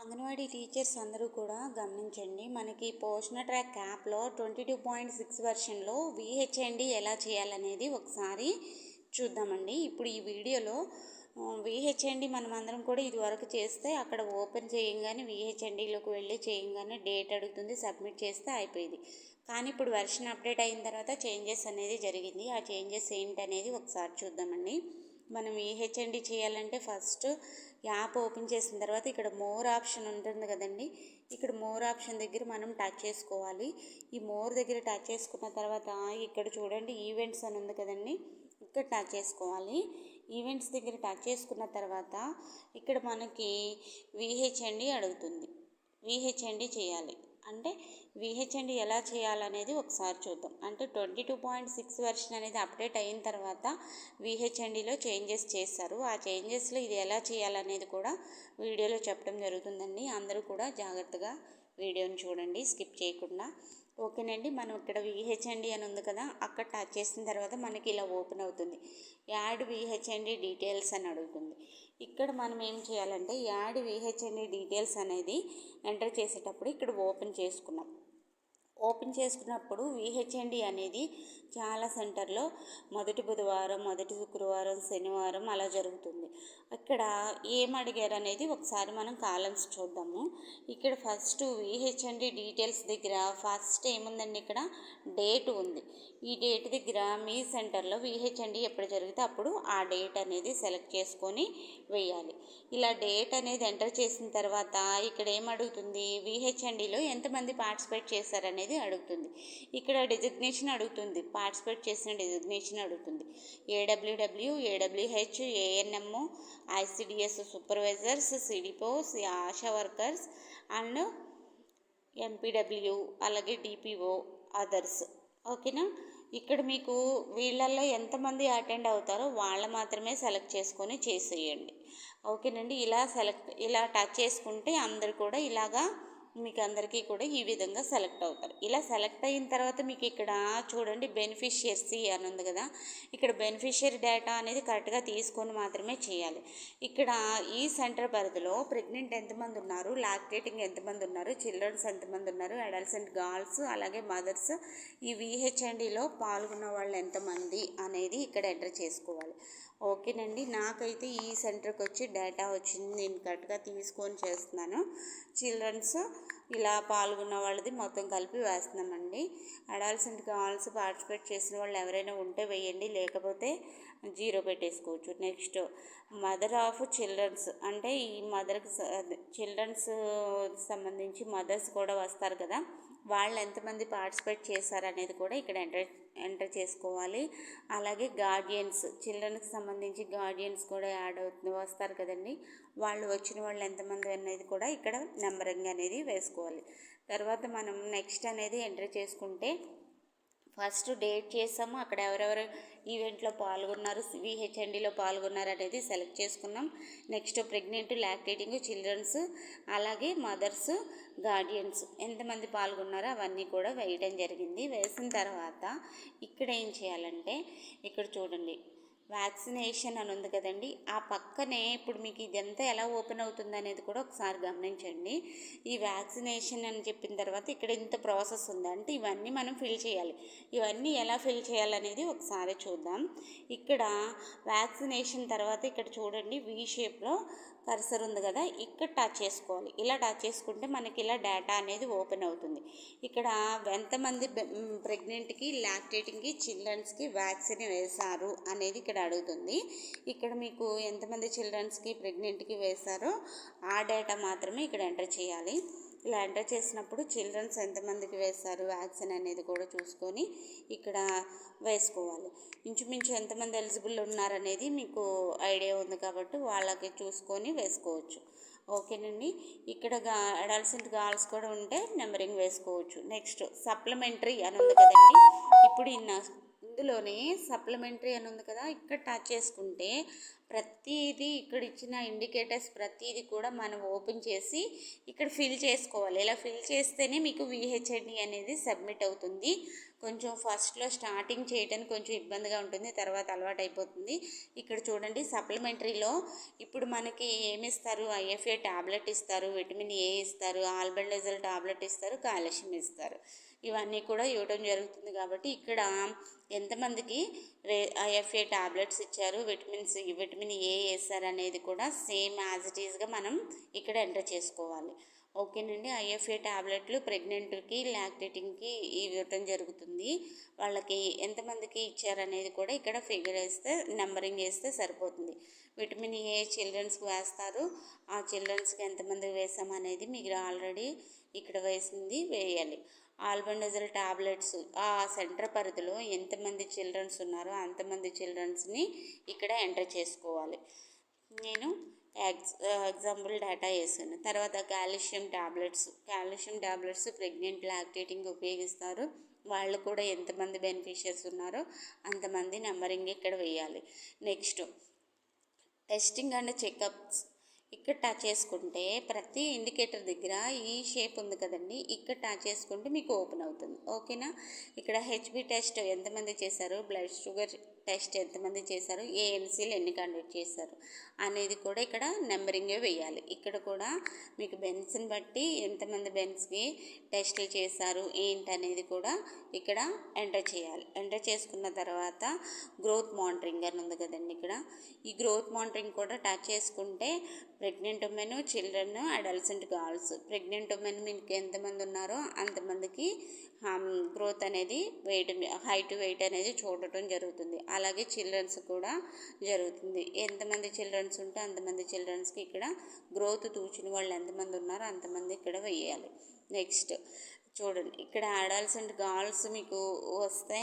Anganwadi teachers అందరూ కూడా గమనించండి. మనకి పోషణ ట్రాక్ యాప్లో ట్వంటీ టూ పాయింట్ సిక్స్ వెర్షన్లో విహెచ్ఎండి ఎలా చేయాలనేది ఒకసారి చూద్దామండి. ఇప్పుడు ఈ వీడియోలో విహెచ్ఎండి మనం అందరం కూడా ఇది వరకు చేస్తే అక్కడ ఓపెన్ చేయంగానే విహెచ్ఎండిలోకి వెళ్ళి చేయంగానే డేట్ అడుగుతుంది సబ్మిట్ చేస్తే అయిపోయింది. కానీ ఇప్పుడు వెర్షన్ అప్డేట్ అయిన తర్వాత చేంజెస్ అనేది జరిగింది. ఆ చేంజెస్ ఏంటనేది ఒకసారి చూద్దామండి. మనం ఈహెచ్ఎండి చేయాలంటే ఫస్ట్ యాప్ ఓపెన్ చేసిన తర్వాత ఇక్కడ మోర్ ఆప్షన్ ఉంటుంది కదండి. ఇక్కడ మోర్ ఆప్షన్ దగ్గర మనం టచ్ చేసుకోవాలి. ఈ మోర్ దగ్గర టచ్ చేసుకున్న తర్వాత ఇక్కడ చూడండి ఈవెంట్స్ అని ఉంది కదండి. ఇక్కడ టచ్ చేసుకోవాలి. ఈవెంట్స్ దగ్గర టచ్ చేసుకున్న తర్వాత ఇక్కడ మనకి విహెచ్ఎండి అడుగుతుంది. విహెచ్ఎండి చేయాలి. అంటే విహెచ్ఎండి e ఎలా చేయాలనేది ఒకసారి చూద్దాం. అంటే twenty two point six version అనేది అప్డేట్ అయిన తర్వాత విహెచ్ఎండిలో e చేంజెస్ చేస్తారు ఆ చేంజెస్లో ఇది ఎలా చేయాలనేది కూడా వీడియోలో చెప్పడం జరుగుతుందండి. అందరూ కూడా జాగ్రత్తగా వీడియోని చూడండి స్కిప్ చేయకుండా. ఓకేనండి మనం ఇక్కడ విహెచ్ఎండి అని ఉంది కదా అక్కడ టచ్ చేసిన తర్వాత మనకి ఇలా ఓపెన్ అవుతుంది. యాడ్ విహెచ్ఎండి డీటెయిల్స్ అని అడుగుతుంది. ఇక్కడ మనం ఏం చేయాలంటే యాడ్ విహెచ్ఎండి డీటెయిల్స్ అనేది ఎంటర్ చేసేటప్పుడు ఇక్కడ ఓపెన్ చేసుకున్నాం. ఓపెన్ చేసుకున్నప్పుడు విహెచ్ఎండి అనేది చాలా సెంటర్లో మొదటి బుధవారం మొదటి శుక్రవారం శనివారం అలా జరుగుతుంది. అక్కడ ఏం అడిగారు అనేది ఒకసారి మనం కాలమ్స్ చూద్దాము. ఇక్కడ ఫస్ట్ విహెచ్ఎండి డీటెయిల్స్ దగ్గర ఫస్ట్ ఏముందండి ఇక్కడ? డేట్ ఉంది. ఈ డేట్ దగ్గర మీ సెంటర్లో విహెచ్ఎండి ఎప్పుడు జరిగితే అప్పుడు ఆ డేట్ అనేది సెలెక్ట్ చేసుకొని వేయాలి. ఇలా డేట్ అనేది ఎంటర్ చేసిన తర్వాత ఇక్కడ ఏం అడుగుతుంది? విహెచ్ఎండిలో ఎంతమంది పార్టిసిపేట్ చేశారనేది అడుగుతుంది. ఇక్కడ డిజిగ్నేషన్ అడుగుతుంది. పార్టిసిపేట్ చేసిన డిజిగ్నేషన్ అడుగుతుంది. AWW AWH ఏఎన్ఎంఓ ICDS supervisors CDPOs ASHA workers and MPW అలాగే డిపిఓ అదర్స్ ఓకేనా ఇక్కడ మీకు వీళ్ళల్లో ఎంతమంది అటెండ్ అవుతారో వాళ్ళ మాత్రమే సెలెక్ట్ చేసుకొని చేసేయండి. ఓకేనండి ఇలా సెలెక్ట్ ఇలా టచ్ చేసుకుంటే అందరు కూడా ఇలాగా మీకు అందరికీ కూడా ఈ విధంగా సెలెక్ట్ అవుతారు. ఇలా సెలెక్ట్ అయిన తర్వాత మీకు ఇక్కడ చూడండి బెనిఫిషియర్సీ అని ఉంది కదా. ఇక్కడ బెనిఫిషియరీ డేటా అనేది కరెక్ట్గా తీసుకొని మాత్రమే చేయాలి. ఇక్కడ ఈ సెంటర్ పరిధిలో ప్రెగ్నెంట్ ఎంతమంది ఉన్నారు లాక్టేటింగ్ ఎంతమంది ఉన్నారు చిల్డ్రన్స్ ఎంతమంది ఉన్నారు అడల్సెంట్ గర్ల్స్ అలాగే మదర్స్ ఈ విహెచ్ఎండిలో పాల్గొన్న వాళ్ళు ఎంతమంది అనేది ఇక్కడ ఎంటర్ చేసుకోవాలి. ఓకేనండి. నాకైతే ఈ సెంటర్కి వచ్చి డేటా వచ్చింది. నేను కరెక్ట్గా తీసుకొని చేస్తున్నాను. చిల్డ్రన్స్ ఇలా పాల్గొన్న వాళ్ళది మొత్తం కలిపి వేస్తున్నామండి. అడాల్సెంట్ కావాల్సి పార్టిసిపేట్ చేసిన వాళ్ళు ఎవరైనా ఉంటే వేయండి. లేకపోతే జీరో పెట్టేసుకోవచ్చు. నెక్స్ట్ మదర్ ఆఫ్ చిల్డ్రన్స్ అంటే ఈ మదర్కి చిల్డ్రన్స్ సంబంధించి మదర్స్ కూడా వస్తారు కదా. వాళ్ళు ఎంతమంది పార్టిసిపేట్ చేశారనేది కూడా ఇక్కడ ఎంటర్ ఎంటర్ చేసుకోవాలి. అలాగే గార్డియన్స్ చిల్డ్రన్కి సంబంధించి గార్డియన్స్ కూడా యాడ్ అవుతుంది వస్తారు కదండి. వాళ్ళు వచ్చిన వాళ్ళు ఎంతమంది అనేది కూడా ఇక్కడ నెంబరింగ్ అనేది వేసుకోవాలి. తర్వాత మనం నెక్స్ట్ అనేది ఎంటర్ చేసుకుంటే ఫస్ట్ డేట్ చేసాము. అక్కడ ఎవరెవరు ఈవెంట్లో పాల్గొన్నారు విహెచ్ఎండిలో పాల్గొన్నారు అనేది సెలెక్ట్ చేసుకున్నాం. నెక్స్ట్ ప్రెగ్నెంట్ లాక్టేటింగ్ చిల్డ్రన్స్ అలాగే మదర్స్ గార్డియన్స్ ఎంతమంది పాల్గొన్నారో అవన్నీ కూడా వేయడం జరిగింది. వేసిన తర్వాత ఇక్కడ ఏం చేయాలంటే ఇక్కడ చూడండి. వ్యాక్సినేషన్ అని ఉంది కదండి. ఆ పక్కనే ఇప్పుడు మీకు ఇదంతా ఎలా ఓపెన్ అవుతుంది అనేది కూడా ఒకసారి గమనించండి. ఈ వ్యాక్సినేషన్ అని చెప్పిన తర్వాత ఇక్కడ ఇంత ప్రాసెస్ ఉంది. అంటే ఇవన్నీ మనం ఫిల్ చేయాలి. ఇవన్నీ ఎలా ఫిల్ చేయాలనేది ఒకసారి చూద్దాం. ఇక్కడ వ్యాక్సినేషన్ తర్వాత ఇక్కడ చూడండి వీ షేప్లో కర్సర్ ఉంది కదా ఇక్కడ టచ్ చేసుకోవాలి. ఇలా టచ్ చేసుకుంటే మనకి ఇలా డేటా అనేది ఓపెన్ అవుతుంది. ఇక్కడ ఎంతమంది ప్రెగ్నెంట్కి లాక్టేటింగ్కి చిల్డ్రన్స్కి వ్యాక్సిన్ వేశారు అనేది ఇక్కడ అడుగుతుంది. ఇక్కడ మీకు ఎంతమంది చిల్డ్రన్స్కి ప్రెగ్నెంట్కి వేశారో ఆ డేటా మాత్రమే ఇక్కడ ఎంటర్ చేయాలి. ఇలా ఎంటర్ చేసినప్పుడు చిల్డ్రన్స్ ఎంతమందికి వేస్తారు వ్యాక్సిన్ అనేది కూడా చూసుకొని ఇక్కడ వేసుకోవాలి. ఇంచుమించు ఎంతమంది ఎలిజిబుల్ ఉన్నారనేది మీకు ఐడియా ఉంది కాబట్టి వాళ్ళకి చూసుకొని వేసుకోవచ్చు. ఓకేనండి? ఇక్కడ గా అడల్సెంట్ గర్ల్స్ కూడా ఉంటే నెంబరింగ్ వేసుకోవచ్చు. నెక్స్ట్ సప్లిమెంటరీ అని ఉంది కదండి? ఇప్పుడు ఇన్న ఫుడ్లోనే సప్లిమెంటరీ అని ఉంది కదా ఇక్కడ టచ్ చేసుకుంటే ప్రతిదీ ఇక్కడ ఇచ్చిన ఇండికేటర్స్ ప్రతిదీ కూడా మనం ఓపెన్ చేసి ఇక్కడ ఫిల్ చేసుకోవాలి. ఇలా ఫిల్ చేస్తేనే మీకు విహెచ్ఎండి అనేది సబ్మిట్ అవుతుంది. కొంచెం ఫస్ట్లో స్టార్టింగ్ చేయడానికి కొంచెం ఇబ్బందిగా ఉంటుంది తర్వాత అలవాటు అయిపోతుంది ఇక్కడ చూడండి సప్లిమెంటరీలో ఇప్పుడు మనకి ఏమి ఇస్తారు ఐఎఫ్ఏ టాబ్లెట్ ఇస్తారు విటమిన్ ఏ ఇస్తారు ఆల్బెండజల్ టాబ్లెట్ ఇస్తారు కాల్షియం ఇస్తారు. ఇవన్నీ కూడా ఇవ్వడం జరుగుతుంది కాబట్టి ఇక్కడ ఎంతమందికి రే ఐఎఫ్ఏ టాబ్లెట్స్ ఇచ్చారు విటమిన్స్ విటమిన్ ఏ వేసారు అనేది కూడా సేమ్ యాజ్ ఇట్ ఈస్గా మనం ఇక్కడ ఎంటర్ చేసుకోవాలి. ఓకేనండి ఐఎఫ్ఏ ట్యాబ్లెట్లు ప్రెగ్నెంట్కి లాక్టేటింగ్కి ఇవ్వటం జరుగుతుంది. వాళ్ళకి ఎంతమందికి ఇచ్చారనేది కూడా ఇక్కడ ఫిగర్ వేస్తే నెంబరింగ్ వేస్తే సరిపోతుంది. విటమిన్ ఏ చిల్డ్రన్స్కి వేస్తారు. ఆ చిల్డ్రన్స్కి ఎంతమందికి వేసామనేది మీరు ఆల్రెడీ ఇక్కడ వేసింది వేయాలి. Albendazole tablets. ఆ సెంటర్ పరిధిలో ఎంతమంది చిల్డ్రన్స్ ఉన్నారో అంతమంది చిల్డ్రన్స్ని ఇక్కడ ఎంటర్ చేసుకోవాలి. నేను ఎగ్జ్ ఎగ్జాంపుల్ డేటా వేసాను. తర్వాత calcium tablets. Calcium tablets pregnant lactating ఉపయోగిస్తారు. వాళ్ళు కూడా ఎంతమంది బెనిఫిషియర్స్ ఉన్నారో అంతమంది నెంబరింగ్ ఇక్కడ వేయాలి. Next testing and checkups. ఇక్కడ టచ్ చేసుకుంటే ప్రతి ఇండికేటర్ దగ్గర ఈ షేప్ ఉంది కదండి ఇక్కడ టచ్ చేసుకుంటే మీకు ఓపెన్ అవుతుంది. ఓకేనా? ఇక్కడ హెచ్బి టెస్ట్ ఎంతమంది చేశారు? బ్లడ్ షుగర్ టెస్ట్ ఎంతమంది చేశారు ఏఎన్సీలు ఎన్ని కండక్ట్ చేశారు అనేది కూడా ఇక్కడ నెంబరింగే వేయాలి. ఇక్కడ కూడా మీకు బెన్స్ని బట్టి ఎంతమంది బెన్స్కి టెస్టులు చేశారు ఏంటి అనేది కూడా ఇక్కడ ఎంటర్ చేయాలి. ఎంటర్ చేసుకున్న తర్వాత గ్రోత్ మానిటరింగ్ అని ఉంది కదండి ఇక్కడ. ఈ గ్రోత్ మానిటరింగ్ కూడా టచ్ చేసుకుంటే pregnant women children adolescent girls pregnant women మీకు ఎంతమంది ఉన్నారో అంతమందికి గ్రోత్ అనేది వెయిట్ హైట్ వెయిట్ అనేది చూడటం జరుగుతుంది. అలాగే చిల్డ్రన్స్ కూడా జరుగుతుంది. ఎంతమంది చిల్డ్రన్స్ ఉంటే అంతమంది చిల్డ్రన్స్కి ఇక్కడ గ్రోత్ తూచిన వాళ్ళు ఎంతమంది ఉన్నారో అంతమంది ఇక్కడ వేయాలి. నెక్స్ట్ చూడండి ఇక్కడ అడల్సెంట్ గర్ల్స్ మీకు వస్తే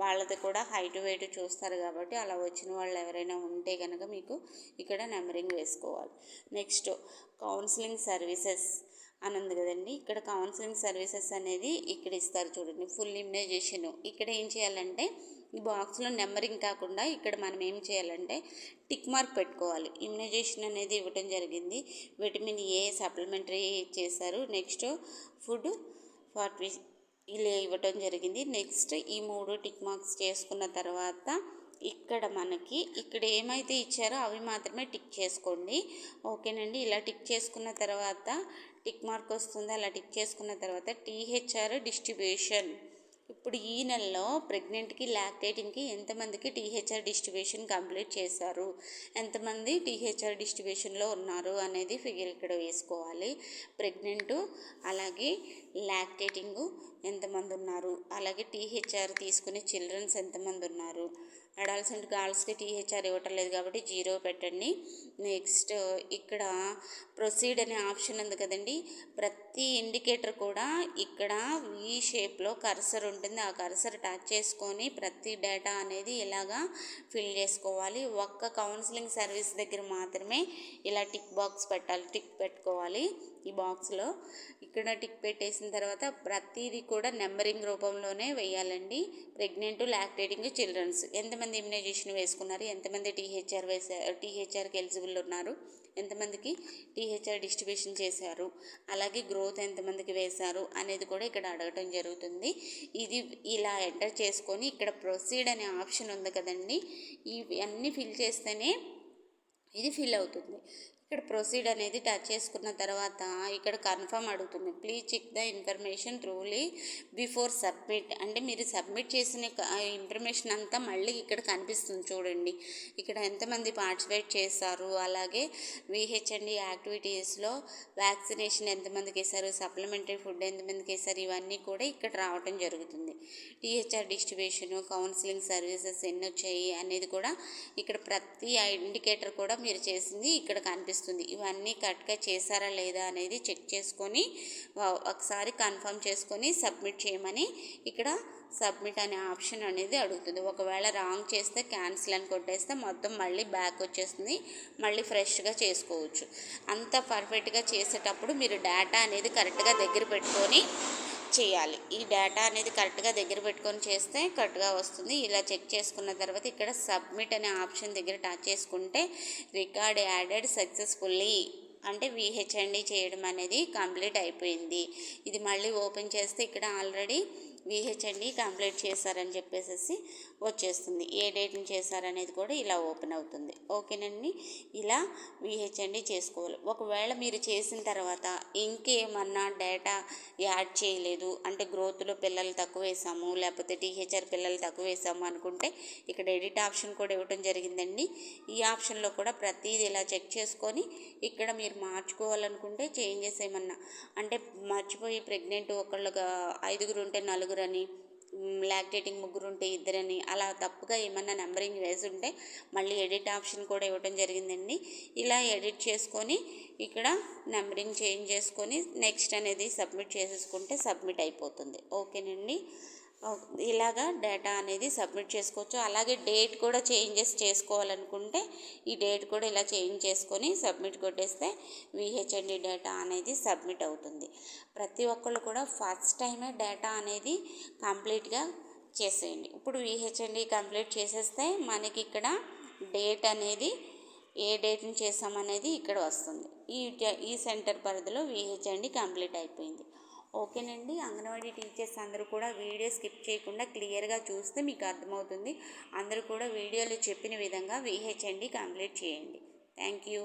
వాళ్ళది కూడా హైట్ వెయిట్ చూస్తారు కాబట్టి అలా వచ్చిన వాళ్ళు ఎవరైనా ఉంటే కనుక మీకు ఇక్కడ నెంబరింగ్ వేసుకోవాలి. నెక్స్ట్ కౌన్సిలింగ్ సర్వీసెస్ అని ఉంది కదండి. ఇక్కడ కౌన్సిలింగ్ సర్వీసెస్ అనేది ఇక్కడ ఇస్తారు చూడండి ఫుల్ ఇమ్యునైజేషన్ ఇక్కడ ఏం చేయాలంటే ఈ బాక్స్లో నెంబరింగ్ కాకుండా ఇక్కడ మనం ఏం చేయాలంటే టిక్ మార్క్ పెట్టుకోవాలి. ఇమ్యునైజేషన్ అనేది ఇవ్వటం జరిగింది. విటమిన్ ఏ సప్లిమెంటరీ చేశారు. నెక్స్ట్ ఫుడ్ ఫార్టీ ఇలా ఇవ్వటం జరిగింది. నెక్స్ట్ ఈ మూడు టిక్ మార్క్స్ చేసుకున్న తర్వాత ఇక్కడ మనకి ఇక్కడ ఏమైతే ఇచ్చారో అవి మాత్రమే టిక్ చేసుకోండి. ఓకేనండి ఇలా టిక్ చేసుకున్న తర్వాత టిక్ మార్క్ వస్తుంది అలా టిక్ చేసుకున్న తర్వాత టీహెచ్ఆర్ డిస్ట్రిబ్యూషన్. ఇప్పుడు ఈ నెలలో ప్రెగ్నెంట్కి లాక్టేటింగ్కి ఎంతమందికి టీహెచ్ఆర్ డిస్ట్రిబ్యూషన్ కంప్లీట్ చేశారు? ఎంతమంది టీహెచ్ఆర్ డిస్ట్రిబ్యూషన్లో ఉన్నారు అనేది ఫిగర్ ఇక్కడ వేసుకోవాలి. ప్రెగ్నెంట్ అలాగే లాక్టేటింగ్ ఎంతమంది ఉన్నారు? అలాగే టీహెచ్ఆర్ తీసుకునే చిల్డ్రన్స్ ఎంతమంది ఉన్నారు? అడాల్సెంట్ గర్ల్స్కి టీహెచ్ఆర్ ఇవ్వటం లేదు కాబట్టి జీరో పెట్టండి. నెక్స్ట్ ఇక్కడ ప్రొసీడ్ అనే ఆప్షన్ ఉంది కదండి. ప్రతి ఇండికేటర్ కూడా ఇక్కడ ఈ షేప్లో కర్సర్ ఉంటుంది. ఆ కర్సర్ టచ్ చేసుకొని ప్రతి డేటా అనేది ఇలాగా ఫిల్ చేసుకోవాలి. ఒక్క కౌన్సిలింగ్ సర్వీస్ దగ్గర మాత్రమే ఇలా టిక్ బాక్స్ పెట్టాలి. టిక్ పెట్టుకోవాలి ఈ బాక్స్లో. ఇక్కడ టిక్ పెట్టేసిన తర్వాత ప్రతిదీ కూడా నెంబరింగ్ రూపంలోనే వేయాలండి. Pregnant lactating childrens. ఎంతమంది ఇమ్యునైజేషన్ వేసుకున్నారు? ఎంతమంది టీహెచ్ఆర్ వేసా టీహెచ్ఆర్కి ఎలిజిబుల్ ఉన్నారు? ఎంతమందికి టీహెచ్ఆర్ డిస్ట్రిబ్యూషన్ చేశారు? అలాగే గ్రోత్ ఎంతమందికి వేశారు? అనేది కూడా ఇక్కడ అడగటం జరుగుతుంది. ఇది ఇలా ఎంటర్ చేసుకొని ఇక్కడ ప్రొసీడ్ అనే ఆప్షన్ ఉంది కదండి. ఇవన్నీ ఫిల్ చేస్తేనే ఇది ఫిల్ అవుతుంది. ఇక్కడ ప్రొసీడ్ అనేది టచ్ చేసుకున్న తర్వాత ఇక్కడ కన్ఫర్మ్ అడుగుతుంది. Please check the information truly before submit. అంటే మీరు సబ్మిట్ చేసిన ఇన్ఫర్మేషన్ అంతా మళ్ళీ ఇక్కడ కనిపిస్తుంది చూడండి. ఇక్కడ ఎంతమంది పార్టిసిపేట్ చేస్తారు అలాగే విహెచ్ఎండి యాక్టివిటీస్లో వ్యాక్సినేషన్ ఎంతమందికి వేశారు? సప్లిమెంటరీ ఫుడ్ ఎంతమందికి వేశారు? ఇవన్నీ కూడా ఇక్కడ రావటం జరుగుతుంది. టీహెచ్ఆర్ డిస్ట్రిబ్యూషన్ కౌన్సిలింగ్ సర్వీసెస్ ఎన్ని వచ్చాయి అనేది కూడా ఇక్కడ ప్రతి ఇండికేటర్ కూడా మీరు చేసింది ఇక్కడ కనిపిస్తుంది. కనిపిస్తుంది ఇవన్నీ కరెక్ట్గా చేశారా లేదా అనేది చెక్ చేసుకొని ఒకసారి కన్ఫర్మ్ చేసుకొని సబ్మిట్ చేయమని ఇక్కడ సబ్మిట్ అనే ఆప్షన్ అనేది అడుగుతుంది. ఒకవేళ రాంగ్ చేస్తే క్యాన్సిల్ అని కొట్టేస్తే మొత్తం మళ్ళీ బ్యాక్ వచ్చేస్తుంది. మళ్ళీ ఫ్రెష్గా చేసుకోవచ్చు. అంత పర్ఫెక్ట్గా చేసేటప్పుడు మీరు డేటా అనేది కరెక్ట్గా దగ్గర పెట్టుకొని చేయాలి. ఈ డేటా అనేది కరెక్ట్గా దగ్గర పెట్టుకొని చేస్తే కరెక్ట్గా వస్తుంది. ఇలా చెక్ చేసుకున్న తర్వాత ఇక్కడ సబ్మిట్ అనే ఆప్షన్ దగ్గర టచ్ చేసుకుంటే రికార్డ్ యాడెడ్ సక్సెస్ఫుల్లీ అంటే విహెచ్ఎండి చేయడం అనేది కంప్లీట్ అయిపోయింది. ఇది మళ్ళీ ఓపెన్ చేస్తే ఇక్కడ ఆల్రెడీ విహెచ్ఎండి కంప్లీట్ చేశారని చెప్పేసి వచ్చేస్తుంది. ఏ డేట్ని చేశారనేది కూడా ఇలా ఓపెన్ అవుతుంది. ఓకేనండి? ఇలా విహెచ్ఎండి చేసుకోవాలి. ఒకవేళ మీరు చేసిన తర్వాత ఇంకేమన్నా డేటా యాడ్ చేయలేదు అంటే గ్రోత్లో పిల్లలు తక్కువ వేసాము లేకపోతే టీహెచ్ఆర్ పిల్లలు తక్కువ వేసాము అనుకుంటే ఇక్కడ ఎడిట్ ఆప్షన్ కూడా ఇవ్వడం జరిగిందండి. ఈ ఆప్షన్లో కూడా ప్రతిదీ ఇలా చెక్ చేసుకొని ఇక్కడ మీరు మార్చుకోవాలనుకుంటే చేంజెస్ ఏమన్నా అంటే మర్చిపోయి ప్రెగ్నెంట్ ఒకళ్ళుగా ఐదుగురు ఉంటే నలుగురు అని లాక్టేటింగ్ ముగ్గురు ఉంటే ఇద్దరని అలా తప్పుగా ఏమన్నా నెంబరింగ్ వేసి ఉంటే మళ్ళీ ఎడిట్ ఆప్షన్ కూడా ఇవ్వడం జరిగిందండి. ఇలా ఎడిట్ చేసుకొని ఇక్కడ నెంబరింగ్ చేంజ్ చేసుకొని నెక్స్ట్ అనేది సబ్మిట్ చేసేసుకుంటే సబ్మిట్ అయిపోతుంది. ఓకేనండి? ఇలాగా డేటా అనేది సబ్మిట్ చేసుకోవచ్చు. అలాగే డేట్ కూడా చేంజెస్ చేసుకోవాలనుకుంటే ఈ డేట్ కూడా ఇలా చేంజ్ చేసుకొని సబ్మిట్ కొట్టేస్తే విహెచ్ఎండి డేటా అనేది సబ్మిట్ అవుతుంది. ప్రతి ఒక్కళ్ళు కూడా ఫస్ట్ టైమే డేటా అనేది కంప్లీట్గా చేసేయండి. ఇప్పుడు విహెచ్ఎండి కంప్లీట్ చేసేస్తే మనకి ఇక్కడ డేట్ అనేది ఏ డేట్ని చేసామనేది ఇక్కడ వస్తుంది. ఈ ఈ సెంటర్ పరిధిలో విహెచ్ఎండి కంప్లీట్ అయిపోయింది. ఓకేనండి. అంగన్వాడీ టీచర్స్ అందరూ కూడా వీడియో స్కిప్ చేయకుండా క్లియర్గా చూస్తే మీకు అర్థమవుతుంది. అందరూ కూడా వీడియోలో చెప్పిన విధంగా విహెచ్ఎండి కంప్లీట్ చేయండి. Thank you